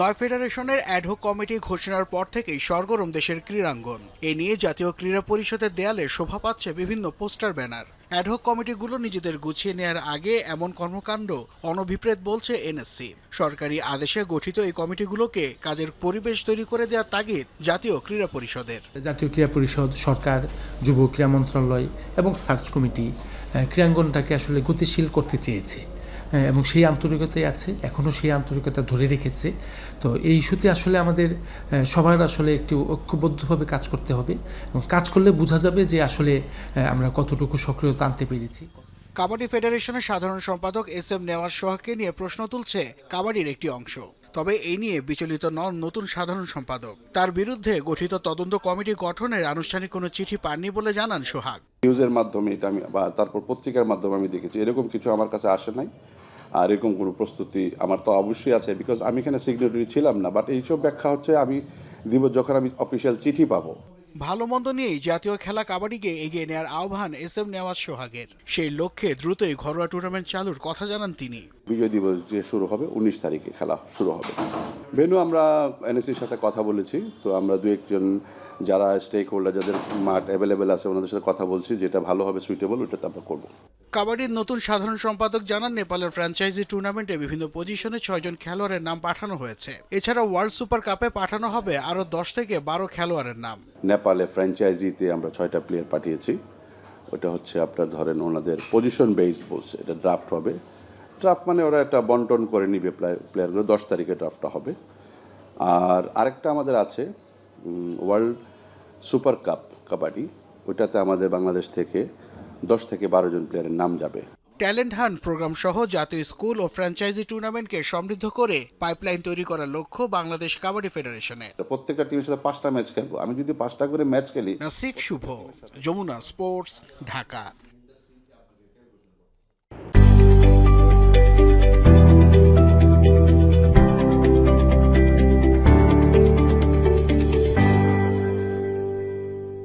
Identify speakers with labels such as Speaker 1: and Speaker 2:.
Speaker 1: নয় ফেডারেশনের ad hoc committee ঘোষণার পর থেকেই সরগরম দেশের ক্রীড়াঙ্গন। এ নিয়ে জাতীয় ক্রীড়া পরিষদের দেয়ালে শোভা পাচ্ছে বিভিন্ন পোস্টার, ব্যানার। অ্যাডহক কমিটিগুলো নিজেদের গুছিয়ে নেয়ার আগে এমন কর্মকাণ্ড অনভিপ্রেত বলছে এনএসসি। সরকারি আদেশে গঠিত এই কমিটিগুলোকে কাজের পরিবেশ তৈরি করে দেওয়ার তাগিদ জাতীয় ক্রীড়া পরিষদের।
Speaker 2: জাতীয় ক্রীড়া পরিষদ, সরকার, যুব ক্রীড়া মন্ত্রণালয় এবং সার্চ কমিটি ক্রীড়াঙ্গনটাকে আসলে গতিশীল করতে চেয়েছে। এবং সেই আন্তরিকতাই আছে এখনও সেই আন্তরিকতা ধরে রেখেছে। তো এই ইস্যুতে আসলে আমাদের সবার আসলে একটি ঐক্যবদ্ধভাবে কাজ করতে হবে এবং কাজ করলে বোঝা যাবে যে আসলে আমরা কতটুকু সক্রিয়তা আনতে পেরেছি।
Speaker 1: কাবাডি ফেডারেশনের সাধারণ সম্পাদক এস এম নেওয়ার সোহাগকে নিয়ে প্রশ্ন তুলছে কাবাডির একটি অংশ। তবে এই নিয়ে বিচলিত নন নতুন সাধারণ সম্পাদক। তার বিরুদ্ধে গঠিত তদন্ত কমিটি গঠনের আনুষ্ঠানিক কোনো চিঠি পাননি বলে জানান সোহাগ।
Speaker 3: নিউজের মাধ্যমে এটা আমি বা তারপর পত্রিকার মাধ্যমে আমি দেখেছি। এরকম কিছু আমার কাছে আসে নাই। আর এরকম কোনো প্রস্তুতি আমার তো অবশ্যই আছে বিকজ আমি এখানে সিগনেটারি ছিলাম না। বাট এইসব ব্যাখ্যা হচ্ছে আমি দিব যখন আমি অফিসিয়াল চিঠি পাবো।
Speaker 1: ভালো মন্দ নিয়েই জাতীয় খেলা কাবাডিকে এগিয়ে নেওয়ার আহ্বান এস এম নেওয়াজ সোহাগের। সেই লক্ষ্যে দ্রুতই ঘরোয়া টুর্নামেন্ট চালুর কথা জানান তিনি।
Speaker 3: বিজয় দিবস যে শুরু হবে উনিশ তারিখে খেলা শুরু হবে। ভেনু আমরা এনএসির সাথে কথা বলেছি তো আমরা দু একজন যারা স্টেক হোল্ডার যাদের মাঠ অ্যাভেলেবেল আছে ওনাদের সাথে কথা বলছি যেটা ভালো হবে সুইটেবল ওটাতে আমরা করব।
Speaker 1: কাবাডির নতুন সাধারণ সম্পাদক জানান নেপালের ফ্র্যাঞ্চাইজি টুর্নামেন্টে বিভিন্ন পজিশনে ছয়জন খেলোয়াড়ের নাম পাঠানো হয়েছে। এছাড়া ওয়ার্ল্ড সুপার কাপে পাঠানো হবে আরও দশ থেকে বারো খেলোয়াড়ের নাম।
Speaker 3: নেপালে ফ্র্যাঞ্চাইজিতে আমরা ছয়টা প্লেয়ার পাঠিয়েছি। ওটা হচ্ছে আপনার ধরেন ওনাদের পজিশন বেসড বলছে এটা ড্রাফট হবে। ড্রাফট মানে ওরা একটা বন্টন করে নিবে প্লেয়ারগুলো দশ তারিখে ড্রাফটটা হবে। আর আরেকটা আমাদের আছে ওয়ার্ল্ড সুপার কাপ কাবাডি ওইটাতে আমাদের বাংলাদেশ থেকে দশ থেকে বারো জন প্লেয়ারের নাম যাবে।
Speaker 1: ট্যালেন্ট হান্ট প্রোগ্রাম সহ জাতীয় স্কুল ও ফ্র্যাঞ্চাইজি টুর্নামেন্টকে সমৃদ্ধ করে পাইপলাইন তৈরি করার লক্ষ্য বাংলাদেশ কাবাডি ফেডারেশনের
Speaker 3: প্রত্যেকটা টিমের সাথে পাঁচটা ম্যাচ খেলব। আমি যদি পাঁচটা করে ম্যাচ খেলি
Speaker 1: নাসিফ শুভ যমুনা স্পোর্টস ঢাকা।